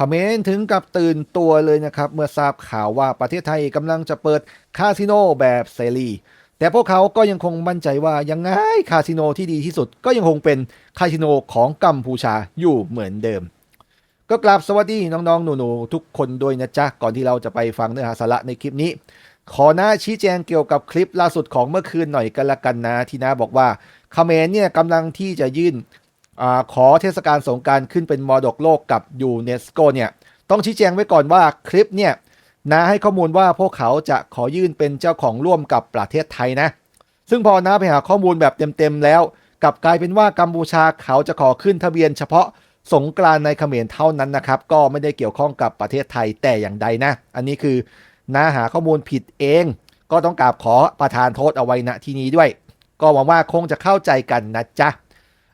เขมนถึงกับตื่นตัวเลยนะครับ เมื่อทราบข่าวว่าประเทศไทยกำลังจะเปิดคาสิโนแบบเสรีแต่พวกเขาก็ยังคงมั่นใจว่ายังไงคาสิโนที่ดีที่สุดก็ยังคงเป็นคาสิโนของกัมพูชาอยู่เหมือนเดิม ก็กราบสวัสดีน้องๆ หนูๆ ทุกคนด้วยนะจ๊ะ ก่อนที่เราจะไปฟังเนื้อหาสาระในคลิปนี้ ขอหน้าชี้แจงเกี่ยวกับคลิปล่าสุดของเมื่อคืนหน่อยกันละกันนะ ที่น้าบอกว่าเขมรเนี่ยกำลังที่จะยื่น อขอเทศกาลสงการขึ้นเป็นมรดกโลกกับยูเนสโกเนี่ยต้องชี้แจงไว้ก่อนว่าคลิปเนี่ยน้าให้ข้อมูลว่าพวกเขาจะขอยื่นเป็นเจ้าของร่วมกับประเทศไทยนะ ซึ่งพอน้าไปหาข้อมูลแบบเต็มๆแล้วกลับกลายเป็นว่ากัมพูชาเขาจะขอขึ้นทะเบียนเฉพาะสงกรานในเขมรเท่านั้นนะครับ ก็ไม่ได้เกี่ยวข้องกับประเทศไทยแต่อย่างใดนะ อันนี้คือน้าหาข้อมูลผิดเอง ก็ต้องกราบขอประทานโทษเอาไว้ณที่นี้ด้วย ก็หวังว่าคงจะเข้าใจกันนะจ๊ะ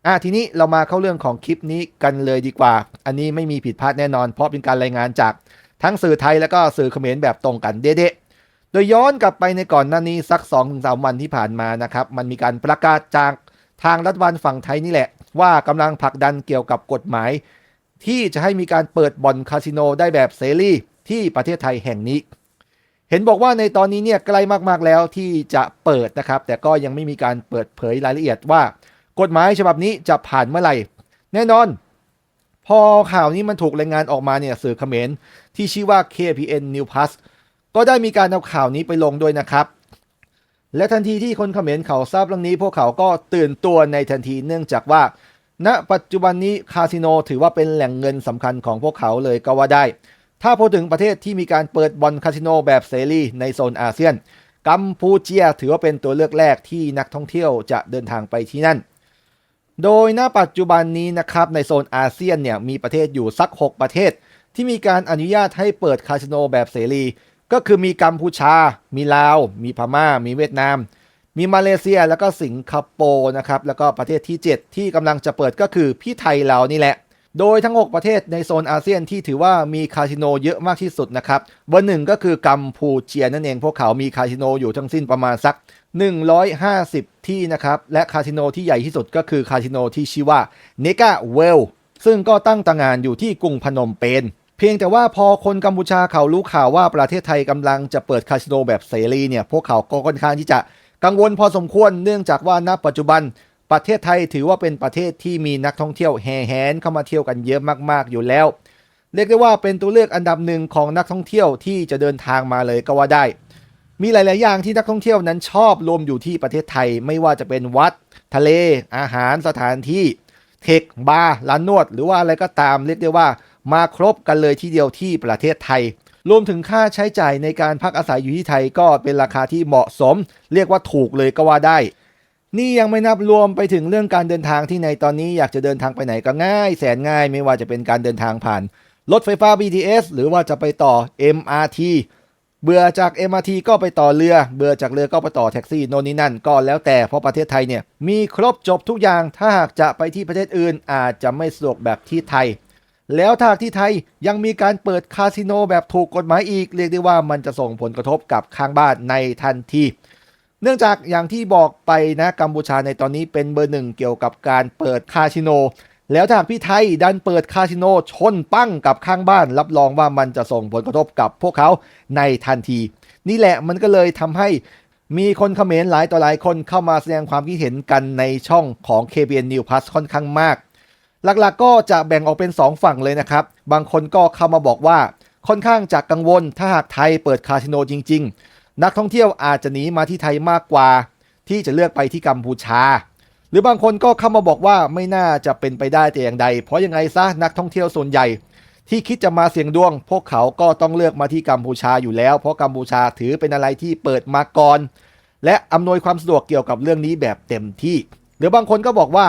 อะทีนี้เรามาเข้าเรื่องของคลิปนี้กันเลยดีกว่า อันนี้ไม่มีผิดพลาดแน่นอน เพราะเป็นการรายงานจากทั้งสื่อไทยแล้วก็สื่อเขมรแบบตรงกันเด๊ะๆโดยย้อนกลับไปในก่อนหน้านี้สัก2อสวันที่ผ่านมานะครับ มันมีการประกาศจากทางรัฐบาลฝั่งไทยนี่แหละ ว่ากำลังผลักดันเกี่ยวกับกฎหมาย ที่จะให้มีการเปิดบ่อนคาสิโนได้แบบเสรีที่ประเทศไทยแห่งนี้ เห็นบอกว่าในตอนนี้เนี่ยใกล้มากๆแล้วที่จะเปิดนะครับ แต่ก็ยังไม่มีการเปิดเผยรายละเอียดว่า กฎหมายฉบับนี้จะผ่านเมื่อไหร่ แน่นอน พอข่าวนี้มันถูกรายงานออกมาเนี่ยสื่อเขมรที่ชื่อว่า KPN New Plus ก็ได้มีการเอาข่าวนี้ไปลงด้วยนะครับ และทันทีที่คนเขมรเขาทราบเรื่องนี้ พวกเขาก็ตื่นตัวในทันทีเนื่องจากว่า ณ ปัจจุบันนี้คาสิโนถือว่าเป็นแหล่งเงินสำคัญของพวกเขาเลยก็ว่าได้ ถ้าพูดถึงประเทศที่มีการเปิดบอลคาสิโนแบบเสรีในโซนอาเซียนกัมพูเชียถือว่าเป็นตัวเลือกแรกที่นักท่องเที่ยวจะเดินทางไปที่นั่น โดยณปัจจุบันนี้นะครับในโซนอาเซียนเนี่ยมีประเทศอยู่สัก 6 ประเทศ ที่มีการอนุญาตให้เปิดคาสิโนแบบเสรี ก็คือมีกัมพูชา มีลาว มีพม่า มีเวียดนาม มีมาเลเซียแล้วก็สิงคโปร์นะครับแล้วก็ประเทศที่ 7 ที่กำลังจะเปิดก็คือพี่ไทยเรานี่แหละ โดยทั้ง 6 ประเทศในโซนอาเซียนที่ถือว่ามีคาสิโนเยอะมากที่สุดนะครับเบอร์หนึ่งก็คือกัมพูเชียนั่นเองพวกเขามีคาสิโนอยู่ทั้งสิ้นประมาณสัก 150 ที่นะครับและคาสิโนที่ใหญ่ที่สุดก็คือคาสิโนที่ชื่อว่าเนกาเวลซึ่งก็ตั้งตางานอยู่ที่กรุงพนมเปญเพียงแต่ว่าพอคนกัมพูชาเขารู้ข่าวว่าประเทศไทยกำลังจะเปิดคาสิโนแบบเสรีเนี่ยพวกเขาก็ค่อนข้างที่จะกังวลพอสมควรเนื่องจากว่าณปัจจุบัน ประเทศไทยถือว่าเป็นประเทศที่มีนักท่องเที่ยวแห่แหนเข้ามาเที่ยวกันเยอะมากๆอยู่แล้ว เรียกได้ว่าเป็นตัวเลือกอันดับหนึ่งของนักท่องเที่ยวที่จะเดินทางมาเลยก็ว่าได้ มีหลาย ๆ อย่างที่นักท่องเที่ยวนั้นชอบรวมอยู่ที่ประเทศไทย ไม่ว่าจะเป็นวัด ทะเล อาหารสถานที่เทคบาร์ร้านนวด หรือว่าอะไรก็ตามเรียกได้ว่ามาครบกันเลยทีเดียวที่ประเทศไทย รวมถึงค่าใช้จ่ายในการพักอาศัยอยู่ที่ไทยก็เป็นราคาที่เหมาะสม เรียกว่าถูกเลยก็ว่าได้ นี่ยังไม่นับรวมไปถึงเรื่องการเดินทางที่ในตอนนี้อยากจะเดินทางไปไหนก็ง่าย แสนง่ายไม่ว่าจะเป็นการเดินทางผ่าน รถไฟฟ้า BTS หรือว่าจะไปต่อ MRT เบื่อจาก MRT ก็ไปต่อเรือ เบื่อจากเรือก็ไปต่อแท็กซี่โน่นนี่นั่นก็แล้วแต่เพราะประเทศไทยเนี่ยมีครบจบทุกอย่างถ้าหากจะไปที่ประเทศอื่นอาจจะไม่สะดวกแบบที่ไทย แล้วถ้าที่ไทยยังมีการเปิดคาสิโนแบบถูกกฎหมายอีก เรียกได้ว่ามันจะส่งผลกระทบกับข้างบ้านในทันที เนื่องจากอย่างที่บอกไปนะกัมพูชาในตอนนี้เป็นเบอร์หนึ่งเกี่ยวกับการเปิดคาสิโน แล้วถ้าหากพี่ไทยดันเปิดคาสิโนชนปั้งกับข้างบ้าน รับรองว่ามันจะส่งผลกระทบกับพวกเขาในทันที นี่แหละมันก็เลยทำให้มีคนเขมรหลายต่อหลายคนเข้ามาแสดงความคิดเห็นกันในช่องของ KBN New Plus ค่อนข้างมาก หลักๆก็จะแบ่งออกเป็น 2 ฝั่งเลยนะครับ บางคนก็เข้ามาบอกว่าค่อนข้างจะกังวลถ้าหากไทยเปิดคาสิโนจริง ๆ นักท่องเที่ยวอาจจะหนีมาที่ไทยมากกว่า ที่จะเลือกไปที่กัมพูชา หรือบางคนก็เข้ามาบอกว่าไม่น่าจะเป็นไปได้แต่อย่างใด เพราะยังไงซะนักท่องเที่ยวส่วนใหญ่ ที่คิดจะมาเสี่ยงดวง พวกเขาก็ต้องเลือกมาที่กัมพูชาอยู่แล้ว เพราะกัมพูชาถือเป็นอะไรที่เปิดมาก่อน และอำนวยความสะดวกเกี่ยวกับเรื่องนี้แบบเต็มที่ หรือบางคนก็บอกว่า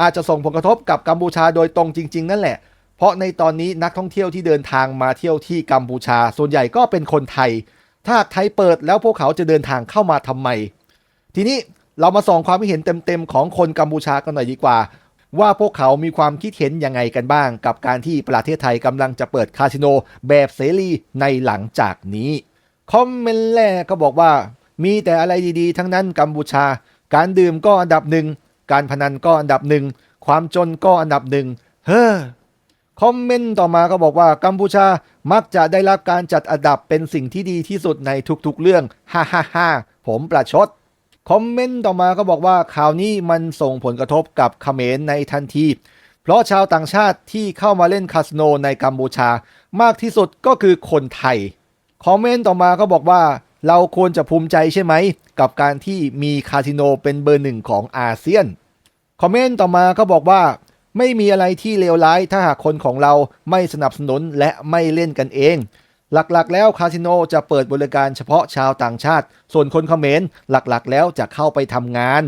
อาจจะส่งผลกระทบกับกัมพูชาโดยตรงจริง ๆ นั่นแหละ เพราะในตอนนี้นักท่องเที่ยวที่เดินทางมาเที่ยวที่กัมพูชา ส่วนใหญ่ก็เป็นคนไทย ถ้าไทยเปิดแล้วพวกเขาจะเดินทางเข้ามาทำไม ทีนี้เรามาส่องความคิดเห็นเต็มๆของคนกัมพูชากันหน่อยดีกว่า ว่าพวกเขามีความคิดเห็นยังไงกันบ้าง กับการที่ประเทศไทยกำลังจะเปิดคาสิโนแบบเสรีในหลังจากนี้คอมเมนต์แรกก็บอกว่า มีแต่อะไรดีๆ ทั้งนั้นกัมพูชา การดื่มก็อันดับหนึ่งการพนันก็อันดับหนึ่งความจนก็อันดับหนึ่งเฮ้อ คอมเมนต์ต่อมาก็บอกว่ากัมพูชามักจะได้รับการจัดอันดับเป็นสิ่งที่ดีที่สุดในทุกๆเรื่อง ฮ่าฮ่าฮ่าผมประชด คอมเมนต์ต่อมาก็บอกว่าข่าวนี้มันส่งผลกระทบกับเขมรในทันที เพราะชาวต่างชาติที่เข้ามาเล่นคาสโนในกัมพูชามากที่สุดก็คือคนไทย คอมเมนต์ต่อมาก็บอกว่า เราควรจะภูมิใจใช่ไหม กับการที่มีคาสิโนเป็นเบอร์หนึ่งของอาเซียน คอมเมนต์ต่อมาก็บอกว่า ไม่มีอะไรที่เลวร้ายถ้าหากคนของเราไม่สนับสนุนและไม่เล่นกันเอง หลักๆ แล้วคาสิโนจะเปิดบริการเฉพาะชาวต่างชาติ ส่วนคนเขมรหลักๆ แล้วจะเข้าไปทำงาน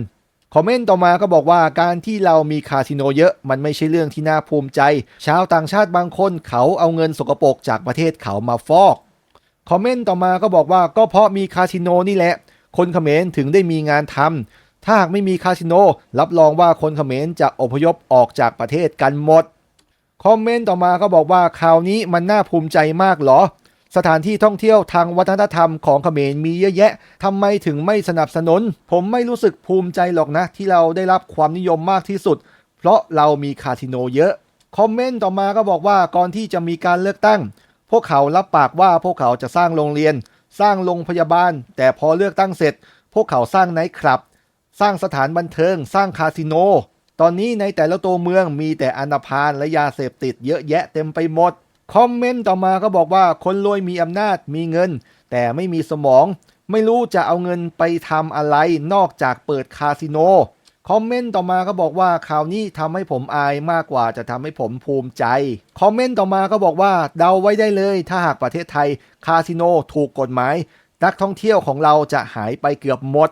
คอมเมนต์ต่อมาก็บอกว่าการที่เรามีคาสิโนเยอะมันไม่ใช่เรื่องที่น่าภูมิใจ ชาวต่างชาติบางคนเขาเอาเงินสกปรกจากประเทศเขามาฟอกคอมเมนต์ต่อมาก็บอกว่าก็เพราะมีคาสิโนนี่แหละ คนเขมรถึงได้มีงานทำ ถ้าหากไม่มีคาสิโน รับรองว่าคนเขมรจะอพยพออกจากประเทศกันหมด คอมเมนต์ต่อมาก็บอกว่าข่าวนี้มันน่าภูมิใจมากเหรอ สถานที่ท่องเที่ยวทางวัฒนธรรมของเขมรมีเยอะแยะทำไมถึงไม่สนับสนุน ผมไม่รู้สึกภูมิใจหรอกนะ ที่เราได้รับความนิยมมากที่สุด เพราะเรามีคาสิโนเยอะ คอมเมนต์ต่อมาก็บอกว่าก่อนที่จะมีการเลือกตั้ง พวกเขารับปากว่าพวกเขาจะสร้างโรงเรียน สร้างโรงพยาบาล แต่พอเลือกตั้งเสร็จ พวกเขาสร้างไนท์คลับ สร้างสถานบันเทิง สร้างคาสิโน ตอนนี้ในแต่ละตัวเมืองมีแต่อนาพานและยาเสพติดเยอะแยะเต็มไปหมด คอมเมนต์ต่อมาก็บอกว่าคนรวยมีอำนาจมีเงิน แต่ไม่มีสมอง ไม่รู้จะเอาเงินไปทำอะไรนอกจากเปิดคาสิโน คอมเมนต์ต่อมาก็บอกว่าข่าวนี้ทำให้ผมอายมากกว่าจะทำให้ผมภูมิใจ คอมเมนต์ต่อมาก็บอกว่าเดาไว้ได้เลย ถ้าหากประเทศไทย คาสิโนถูกกฎหมายนักท่องเที่ยวของเราจะหายไปเกือบหมด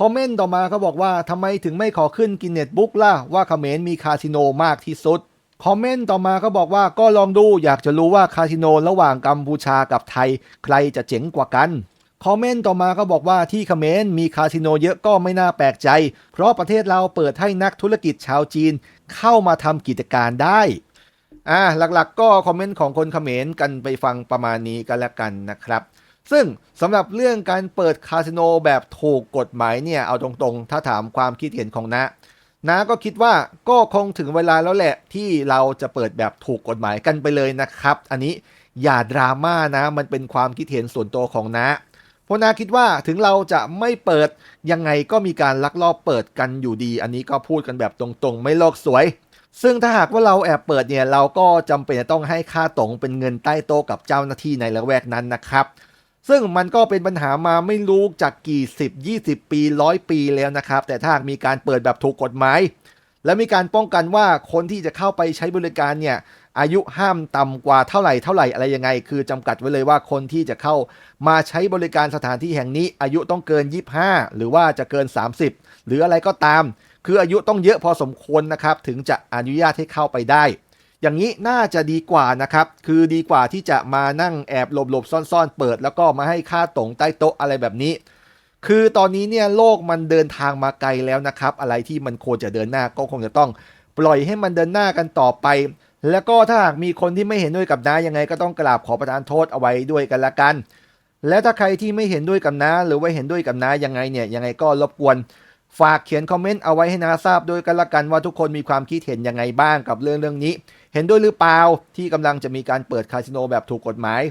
คอมเมนต์ต่อมาก็บอกว่าทำไมถึงไม่ขอขึ้นกินเน็ตบุ๊กล่ะว่าเขมรมีคาสิโนมากที่สุด คอมเมนต์ต่อมาก็บอกว่าก็ลองดูอยากจะรู้ว่าคาสิโนระหว่างกัมพูชากับไทย ใครจะเจ๋งกว่ากันคอมเมนต์ต่อมาก็บอกว่าที่เขมรมีคาสิโนเยอะก็ไม่น่าแปลกใจ เพราะประเทศเราเปิดให้นักธุรกิจชาวจีนเข้ามาทำกิจการได้ อ่าหลักๆก็คอมเมนต์ของคนเขมรกันไปฟังประมาณนี้กันแล้วกันนะครับ ซึ่งสำหรับเรื่องการเปิดคาสิโนแบบถูกกฎหมายเนี่ย เอาตรงๆ ถ้าถามความคิดเห็นของนะนะก็คิดว่าก็คงถึงเวลาแล้วแหละที่เราจะเปิดแบบถูกกฎหมายกันไปเลยนะครับ อันนี้อย่าดราม่านะ มันเป็นความคิดเห็นส่วนตัวของนะเพราะนาคิดว่าถึงเราจะไม่เปิดยังไงก็มีการลักลอบเปิดกันอยู่ดี อันนี้ก็พูดกันแบบตรงๆ ไม่โลกสวย ซึ่งถ้าหากว่าเราแอบเปิดเนี่ยเราก็จำเป็นจะต้องให้ค่าตรงเป็นเงินใต้โต๊ะกับเจ้าหน้าที่ในละแวกนั้นนะครับ ซึ่งมันก็เป็นปัญหามาไม่รู้จากกี่10 20 ปีร้อยปีแล้วนะครับ แต่ถ้ามีการเปิดแบบถูกกฎหมาย และมีการป้องกันว่าคนที่จะเข้าไปใช้บริการเนี่ยอายุห้ามต่ำกว่าเท่าไหร่เท่าไหร่อะไรยังไง คือจำกัดไว้เลยว่าคนที่จะเข้ามาใช้บริการสถานที่แห่งนี้ อายุต้องเกิน 25 หรือว่าจะเกิน 30 หรืออะไรก็ตาม คืออายุต้องเยอะพอสมควรนะครับ ถึงจะอนุญาตให้เข้าไปได้ อย่างนี้น่าจะดีกว่านะครับ คือดีกว่าที่จะมานั่งแอบหลบๆซ่อนๆ เปิด แล้วก็มาให้ค่าตรงใต้โต๊ะอะไรแบบนี้ คือตอนนี้เนี่ยโลกมันเดินทางมาไกลแล้วนะครับ อะไรที่มันควรจะเดินหน้าก็คงจะต้อง ปล่อยให้มันเดินหน้ากันต่อไป แล้วก็ถ้าหากมีคนที่ไม่เห็นด้วยกับน้ายังไงก็ต้องกราบขอประทานโทษเอาไว้ด้วยกันละกัน และถ้าใครที่ไม่เห็นด้วยกับน้าหรือว่าเห็นด้วยกับน้ายังไงเนี่ยยังไงก็รบกวน ฝากเขียนคอมเมนต์เอาไว้ให้น้าทราบด้วยกันละกันว่าทุกคนมีความคิดเห็นยังไงบ้างกับเรื่องเรื่องนี้ เห็นด้วยหรือเปล่าที่กำลังจะมีการเปิดคาสิโนแบบถูกกฎหมาย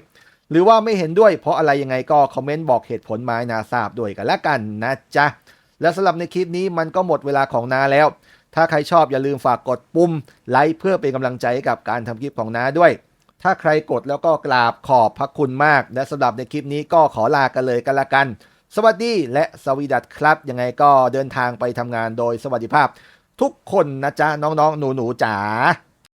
หรือว่าไม่เห็นด้วยเพราะอะไรยังไงก็คอมเมนต์บอกเหตุผลมาให้นาทราบด้วยกันละกันนะจ๊ะและสำหรับในคลิปนี้มันก็หมดเวลาของนาแล้ว ถ้าใครชอบอย่าลืมฝากกดปุ่มไลค์เพื่อเป็นกำลังใจกับการทำคลิปของนาด้วย ถ้าใครกดแล้วก็กราบขอบพระคุณมาก และสำหรับในคลิปนี้ก็ขอลากันเลยกันละกัน สวัสดีและสวีดัตครับ ยังไงก็เดินทางไปทำงานโดยสวัสดิภาพ ทุกคนนะจ๊ะน้องๆ หนูๆจ๋า